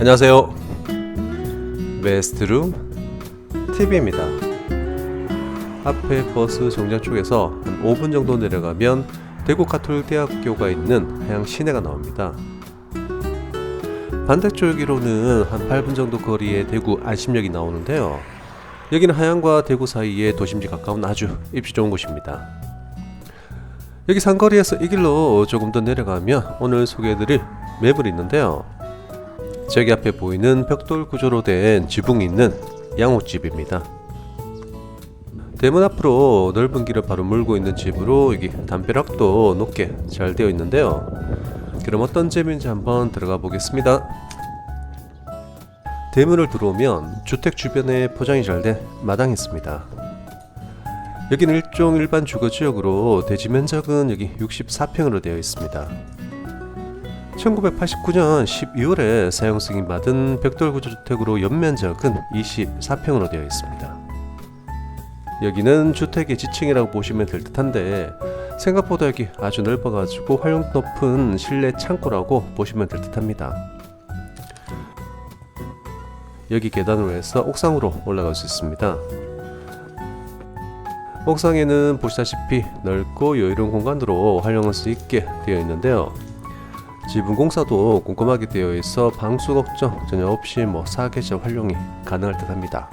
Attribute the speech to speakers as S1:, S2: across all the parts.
S1: 안녕하세요. 웨스트룸 TV입니다. 앞에 버스 정장 쪽에서 한 5분 정도 내려가면 대구 가톨대학교가 있는 하양 시내가 나옵니다. 반대쪽으로는 한 8분 정도 거리에 대구 안심역이 나오는데요. 여기는 하양과 대구 사이에 도심지 가까운 아주 입지 좋은 곳입니다. 여기 상거리에서 이 길로 조금 더 내려가면 오늘 소개해드릴 매물이 있는데요. 저기 앞에 보이는 벽돌 구조로 된 지붕이 있는 양호집입니다. 대문 앞으로 넓은 길을 바로 물고 있는 집으로 여기 담벼락도 높게 잘 되어 있는데요. 그럼 어떤 집인지 한번 들어가 보겠습니다. 대문을 들어오면 주택 주변에 포장이 잘 된 마당이 있습니다. 여기는 일종 일반 주거 지역으로 대지 면적은 여기 64평으로 되어 있습니다. 1989년 12월에 사용 승인 받은 벽돌 구조 주택으로 연면적은 24평으로 되어 있습니다. 여기는 주택의 지층이라고 보시면 될 듯한데 생각보다 여기 아주 넓어가지고 활용 높은 실내 창고라고 보시면 될 듯합니다. 여기 계단으로 해서 옥상으로 올라갈 수 있습니다. 옥상에는 보시다시피 넓고 여유로운 공간으로 활용할 수 있게 되어 있는데요. 지붕 공사도 꼼꼼하게 되어 있어 방수 걱정 전혀 없이 뭐 사계절 활용이 가능할 듯 합니다.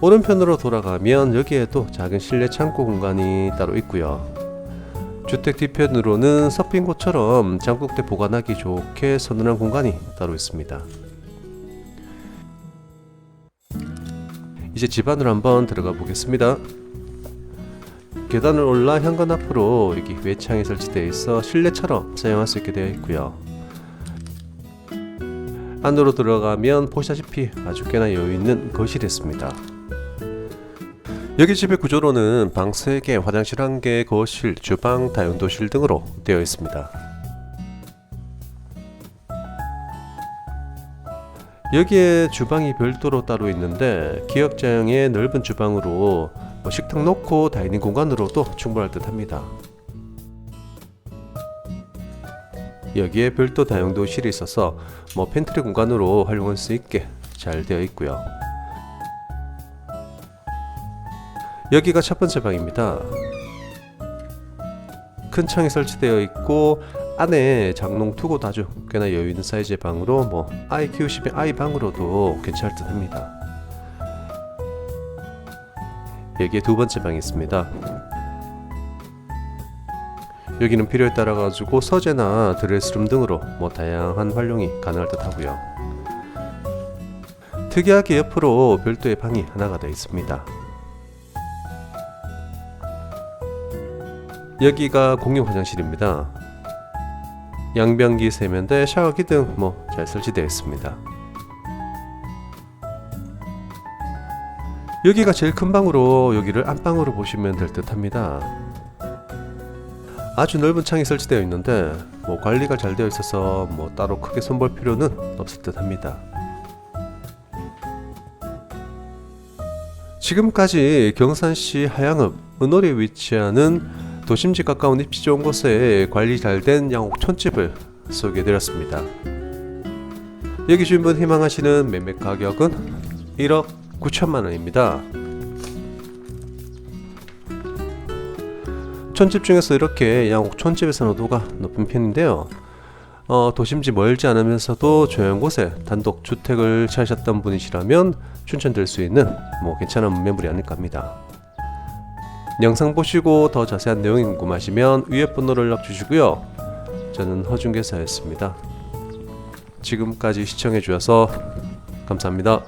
S1: 오른편으로 돌아가면 여기에도 작은 실내 창고 공간이 따로 있고요. 주택 뒤편으로는 서핑고처럼 장독대 보관하기 좋게 서늘한 공간이 따로 있습니다. 이제 집 안으로 한번 들어가 보겠습니다. 계단을 올라 현관 앞으로 여기 외창이 설치되어 있어 실내처럼 사용할 수 있게 되어 있고요. 안으로 들어가면 보시다시피 아주 꽤나 여유 있는 거실이 있습니다. 여기 집의 구조로는 방 3개, 화장실 1개, 거실, 주방, 다용도실 등으로 되어 있습니다. 여기에 주방이 별도로 따로 있는데 기역자형의 넓은 주방으로 뭐 식탁 놓고 다이닝 공간으로도 충분할 듯 합니다. 여기에 별도 다용도실이 있어서 뭐 팬트리 공간으로 활용할 수 있게 잘 되어 있고요. 여기가 첫 번째 방입니다. 큰 창이 설치되어 있고 안에 장롱 투고 아주 꽤나 여유 있는 사이즈의 방으로 뭐 아이 키우시면 아이 방으로도 괜찮을 듯합니다. 여기에 두 번째 방이 있습니다. 여기는 필요에 따라 가지고 서재나 드레스룸 등으로 뭐 다양한 활용이 가능할 듯 하고요. 특이하게 옆으로 별도의 방이 하나가 되어 있습니다. 여기가 공용 화장실입니다. 양변기, 세면대, 샤워기 등 뭐 잘 설치되어 있습니다. 여기가 제일 큰 방으로 여기를 안방으로 보시면 될 듯 합니다. 아주 넓은 창이 설치되어 있는데 뭐 관리가 잘 되어 있어서 뭐 따로 크게 손볼 필요는 없을 듯 합니다. 지금까지 경산시 하양읍 은월에 위치하는 도심지 가까운 입지 좋은 곳에 관리 잘 된 양옥 촌집을 소개해드렸습니다. 여기 주인분 희망하시는 매매 가격은 1억 9천만 원입니다. 촌집 중에서 이렇게 양옥 촌집의 선호도가 높은 편인데요. 어, 도심지 멀지 않으면서도 조용한 곳에 단독 주택을 찾으셨던 분이시라면 추천드릴 수 있는 뭐 괜찮은 매물이 아닐까 합니다. 영상 보시고 더 자세한 내용이 궁금하시면 위에 번호를 연락 주시고요. 저는 허중계사였습니다. 지금까지 시청해 주셔서 감사합니다.